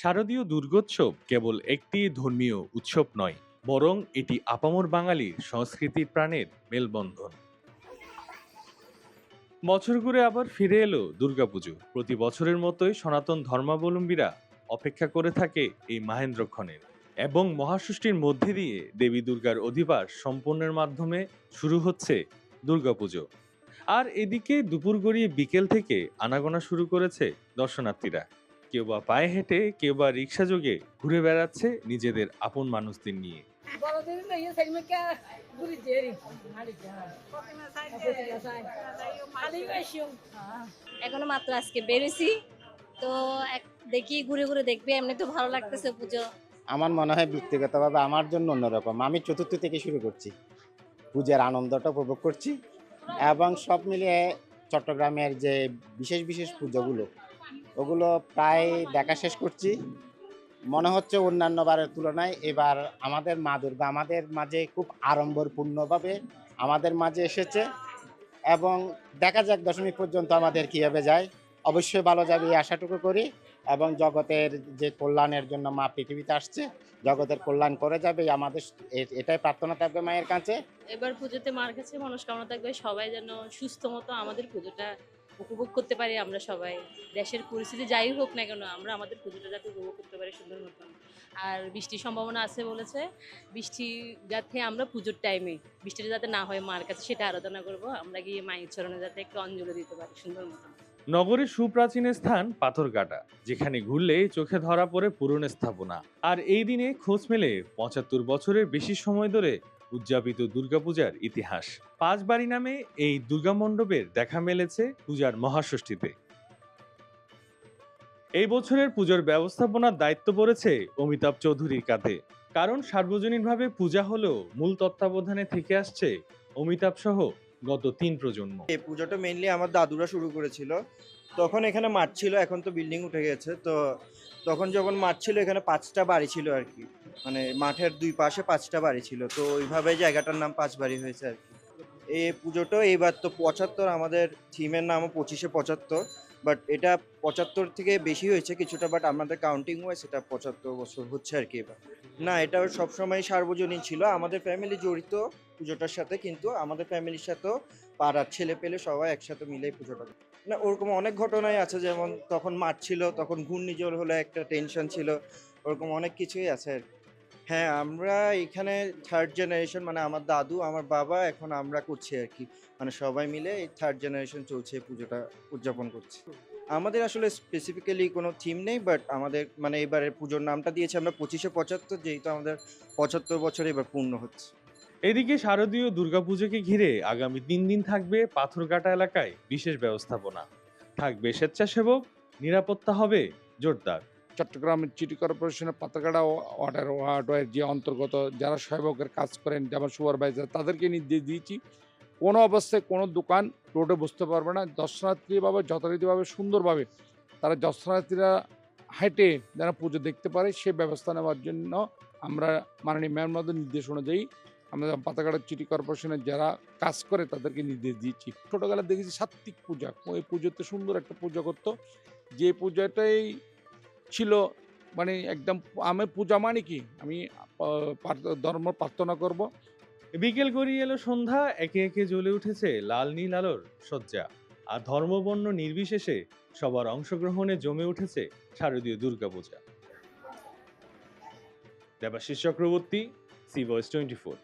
শারদীয় দুর্গোৎসব কেবল একটি ধর্মীয় উৎসব নয়, বরং এটি আপামর বাঙালির সংস্কৃতির প্রাণের মেলবন্ধন। বছর ঘুরে আবার ফিরে এলো দুর্গাপুজো। প্রতি বছরের মতোই সনাতন ধর্মাবলম্বীরা অপেক্ষা করে থাকে এই মাহেন্দ্রক্ষণের। এবং মহাষষ্ঠীর মধ্যে দিয়ে দেবী দুর্গার অধিবাস সম্পন্নের মাধ্যমে শুরু হচ্ছে দুর্গাপুজো। আর এদিকে দুপুর গড়িয়ে বিকেল থেকে আনাগোনা শুরু করেছে দর্শনার্থীরা। কেউ বা পায়ে হেঁটে কেউ বা রিক্সা যোগে ঘুরে বেড়াচ্ছে নিজেদের আপন মানুষদের নিয়ে। এখনও মাত্র আজকে বেরোছি তো দেখি ঘুরে ঘুরে দেখবে এমনি তো ভালো লাগতেছে পুজো। আমার মনে হয় ব্যক্তিগতভাবে আমার জন্য অন্যরকম। আমি চতুর্থ থেকে শুরু করছি। পূজার আনন্দটা উপভোগ করছি এবং সব মিলিয়ে চট্টগ্রামের যে বিশেষ বিশেষ পুজোগুলো ওগুলো প্রায় দেখা শেষ করছি। মনে হচ্ছে অন্যান্য বারের তুলনায় এবার আমাদের মা দুর্গা, আমাদের মাঝে খুব আড়ম্বরপূর্ণভাবে আমাদের মাঝে এসেছে এবং দেখা যাক দশমী পর্যন্ত আমাদের কীভাবে যায়। অবশ্যই ভালো যাবে এই আশাটুকু করি এবং জগতের যে কল্যাণের জন্য মা পৃথিবীতে আসছে, জগতের কল্যাণ করে যাবে আমাদের এটাই প্রার্থনা থাকবে মায়ের কাছে। এবার পুজোতে মার কাছে মনস্কামনা থাকবে, সবাই যেন সুস্থ মতো আমাদের পুজোটা উপভোগ করতে পারি আমরা সবাই। দেশের পরিস্থিতি যাই হোক না কেন, আমরা আমাদের পুজোটা যাতে উপভোগ করতে পারি সুন্দর মতন। আর বৃষ্টির সম্ভাবনা আছে বলেছে, বৃষ্টি যাতে আমরা পুজোর টাইমে বৃষ্টিটা যাতে না হয় মার কাছে, সেটা আরাধনা করব। আমরা গিয়ে মায়ের চরণে যাতে একটু অঞ্জলি দিতে পারি সুন্দর মতন। নগরের সুপ্রাচীন স্থান পাথরঘাটা, যেখানে ঘুরলে চোখে ধরা পড়ে পুরনো স্থাপনা। আর এই দিনে খোঁজ মেলে পঁচাত্তর বছরের বেশি সময় ধরে উদযাপিত দুর্গাপূজার ইতিহাস। পাঁচ বাড়ি নামে এই দুর্গা মণ্ডপের দেখা মেলেছে পূজার মহাষষ্ঠীতে। এই বছরের পুজোর ব্যবস্থাপনার দায়িত্ব পড়েছে অমিতাভ চৌধুরীর কাঁধে। কারণ সার্বজনীনভাবে পূজা হলেও মূল তত্ত্বাবধানে থেকে আসছে অমিতাভ সহ গত তিন প্রজন্ম। এই পুজোটা মেনলি আমার দাদুরা শুরু করেছিল। তখন এখানে মাঠ ছিল, এখন তো বিল্ডিং উঠে গেছে। তো তখন যখন মাঠ ছিল, এখানে পাঁচটা বাড়ি ছিল আর কি। মানে মাঠের দুই পাশে পাঁচটা বাড়ি ছিল, তো ওইভাবে জায়গাটার নাম পাঁচ বাড়ি হয়েছে আর কি এই পুজোটা এইবার তো পঁচাত্তর, আমাদের থিমের নামও পঁচিশে পঁচাত্তর বাট এটা পঁচাত্তর থেকে বেশি হয়েছে কিছুটা বাট আমাদের কাউন্টিং হয় সেটা পঁচাত্তর বছর হচ্ছে আর কি এবার না, এটা সবসময় সার্বজনীন ছিল, আমাদের ফ্যামিলি জড়িত পুজোটার সাথে, কিন্তু আমাদের ফ্যামিলির সাথেও পাড়ার ছেলে পেলে সবাই একসাথে মিলে পুজোটা। না, ওরকম অনেক ঘটনাই আছে, যেমন তখন মাঠ ছিল, তখন ঘূর্ণিঝড় হলে একটা টেনশন ছিল, ওরকম অনেক কিছুই আছে আর কি। হ্যাঁ আমরা এখানে থার্ড জেনারেশন মানে আমার দাদু, আমার বাবা এখন আমরা করছি আর কি। মানে সবাই মিলে এই থার্ড জেনারেশন চলছে পুজোটা, উদযাপন করছি। আমাদের আসলে স্পেসিফিক্যালি কোনো থিম নেই বাট আমাদের মানে এবারের পুজোর নামটা দিয়েছে আমরা পঁচিশে পঁচাত্তর, যেহেতু আমাদের পঁচাত্তর বছর এবার পূর্ণ হচ্ছে। এদিকে শারদীয় দুর্গাপুজোকে ঘিরে আগামী তিন দিন থাকবে পাথরঘাটা এলাকায় বিশেষ ব্যবস্থাপনা। থাকবে স্বেচ্ছাসেবক, নিরাপত্তা হবে জোরদার। চট্টগ্রাম সিটি কর্পোরেশনের পাতাকাটা ওয়াটার ওয়ার্ডের যে অন্তর্গত যারা সহায়কের কাজ করেন, যেমন সুপারভাইজার তাদেরকে নির্দেশ দিয়েছি, কোনো অবস্থায় কোনো দোকান রোডে বসতে পারবে না। দর্শনার্থীভাবে যথারীতিভাবে, সুন্দরভাবে তারা দর্শনার্থীরা হেঁটে যেন পুজো দেখতে পারে, সে ব্যবস্থা নেওয়ার জন্য আমরা মাননীয় মেয়র মধ্যে নির্দেশ অনুযায়ী আমরা পাতাকাটা সিটি কর্পোরেশনের যারা কাজ করে, তাদেরকে নির্দেশ দিয়েছি। ছোটোবেলা দেখেছি সাত্বিক পূজা। ওই পুজোতে সুন্দর একটা পূজা করতো। যে পূজাটাই ছিল মানে একদম আমি পূজা মানে কি? আমি ধর্ম প্রার্থনা করব। বিকেল গড়িয়ে এলো সন্ধ্যা, একে একে জ্বলে উঠেছে লাল নীল আলোর শয্যা। আর ধর্মবর্ণ নির্বিশেষে সবার অংশগ্রহণে জমে উঠেছে শারদীয় Durga Puja. Debashis Chakraborty, C voice twenty four.